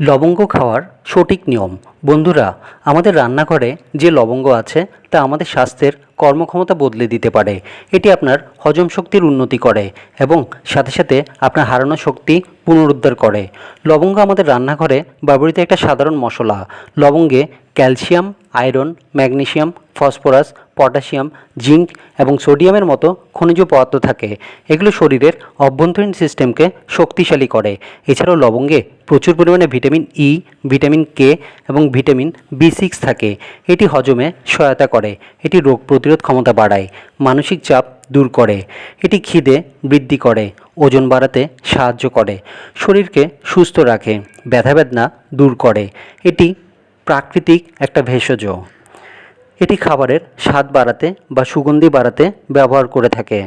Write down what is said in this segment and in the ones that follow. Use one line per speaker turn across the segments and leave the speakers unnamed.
লবঙ্গ খাওয়ার সঠিক নিয়ম। বন্ধুরা আমাদের রান্নাঘরে যে লবঙ্গ আছে তা আমাদের স্বাস্থ্যের কর্মক্ষমতা বদলে দিতে পারে। এটি আপনার হজম শক্তির উন্নতি করে এবং সাথে সাথে আপনার হারানো শক্তি পুনরুদ্ধার করে। লবঙ্গ আমাদের রান্নাঘরে ব্যবহৃত একটা সাধারণ মশলা। লবঙ্গে calcium, iron magnesium phosphorus, potassium, zinc এবং সোডিয়ামের মতো খনিজ পদার্থ থাকে। এগুলো শরীরের অভ্যন্তরীণ সিস্টেমকে শক্তিশালী করে। এছাড়াও লবঙ্গে প্রচুর পরিমাণে ভিটামিন ই ভিটামিন কে এবং ভিটামিন বি সিক্স থাকে। এটি হজমে সহায়তা করে। এটি রোগ প্রতিরোধ ক্ষমতা বাড়ায়, মানসিক চাপ দূর করে। এটি খিদে বৃদ্ধি করে, ওজন বাড়াতে সাহায্য করে, শরীরকে সুস্থ রাখে ব্যথা বেদনা দূর করে। এটি প্রাকৃতিক একটা ভেষজ। এটি খাবারের স্বাদ বাড়াতে বা সুগন্ধি বাড়াতে ব্যবহার করে থাকে।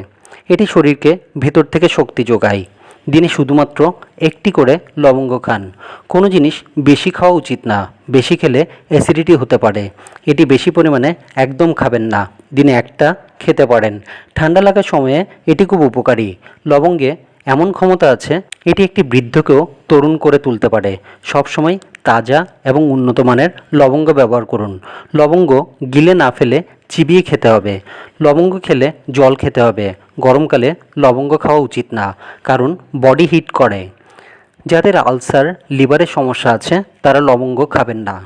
এটি শরীরকে ভেতর থেকে শক্তি যোগায়। দিনে শুধুমাত্র একটি করে লবঙ্গ খান। কোনো জিনিস বেশি খাওয়া উচিত না। বেশি খেলে অ্যাসিডিটি হতে পারে। এটি বেশি পরিমাণে একদম খাবেন না। দিনে একটা খেতে পারেন। ঠান্ডা লাগার সময়ে এটি খুব উপকারী। লবঙ্গে এমন ক্ষমতা আছে, এটি একটি বৃদ্ধকেও তরুণ করে তুলতে পারে। সবসময় তাজা এবং উন্নত মানের লবঙ্গ ব্যবহার করুন। লবঙ্গ গিলে না ফেলে চিবিয়ে খেতে হবে। লবঙ্গ খেলে জল খেতে হবে। গরমকালে লবঙ্গ খাওয়া উচিত না, কারণ বডি হিট করে। যাদের আলসার লিভারের সমস্যা আছে, তারা লবঙ্গ খাবেন না।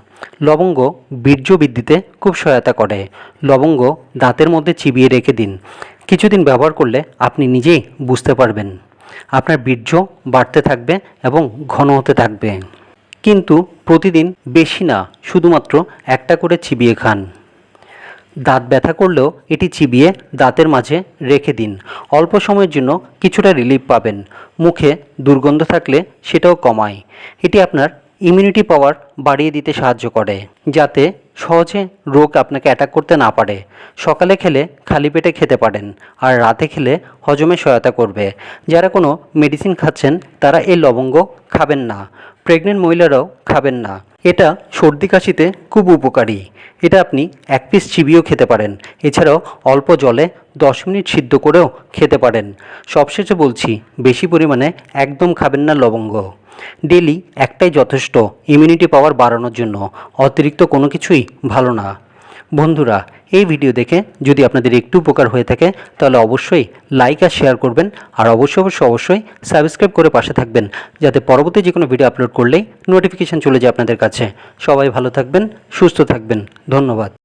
লবঙ্গ বীর্য বৃদ্ধিতে খুব সহায়তা করে। লবঙ্গ দাঁতের মধ্যে চিবিয়ে রেখে দিন। কিছুদিন ব্যবহার করলে আপনি নিজেই বুঝতে পারবেন। আপনার বীর্য বাড়তে থাকবে এবং ঘন হতে থাকবে। কিন্তু প্রতিদিন বেশি না, শুধুমাত্র একটা করে চিবিয়ে খান। দাঁত ব্যথা করলেও এটি চিবিয়ে দাঁতের মাঝে রেখে দিন। অল্প সময়ের জন্য কিছুটা রিলিফ পাবেন। মুখে দুর্গন্ধ থাকলে সেটাও কমায়। এটি আপনার ইমিউনিটি পাওয়ার বাড়িয়ে দিতে সাহায্য করে, যাতে সহজে রোগ আপনাকে অ্যাটাক করতে না পারে। সকালে খেলে খালি পেটে খেতে পারেন, আর রাতে খেলে হজমে সহায়তা করবে। যারা কোনো মেডিসিন খাচ্ছেন, তারা এই লবঙ্গ খাবেন না। প্রেগনেন্ট মহিলারাও খাবেন না। এটা সর্দি কাশিতে খুব উপকারী। এটা আপনি এক পিস চিবিয়েও খেতে পারেন। এছাড়াও অল্প জলে দশ মিনিট সিদ্ধ করেও খেতে পারেন। সবশেষে বলছি, বেশি পরিমাণে একদম খাবেন না লবঙ্গ। ডেলি একটাই যথেষ্ট ইমিউনিটি পাওয়ার বাড়ানোর জন্য। অতিরিক্ত কোনো কিছুই ভালো না। বন্ধুরা, এই ভিডিও দেখে যদি আপনাদের একটু উপকার হয়ে থাকে, তাহলে অবশ্যই লাইক আর শেয়ার করবেন, আর অবশ্যই অবশ্যই অবশ্যই সাবস্ক্রাইব করে পাশে থাকবেন, যাতে পরবর্তী যে কোনো ভিডিও আপলোড করলেই নোটিফিকেশান চলে যায় আপনাদের কাছে। সবাই ভালো থাকবেন, সুস্থ থাকবেন। ধন্যবাদ।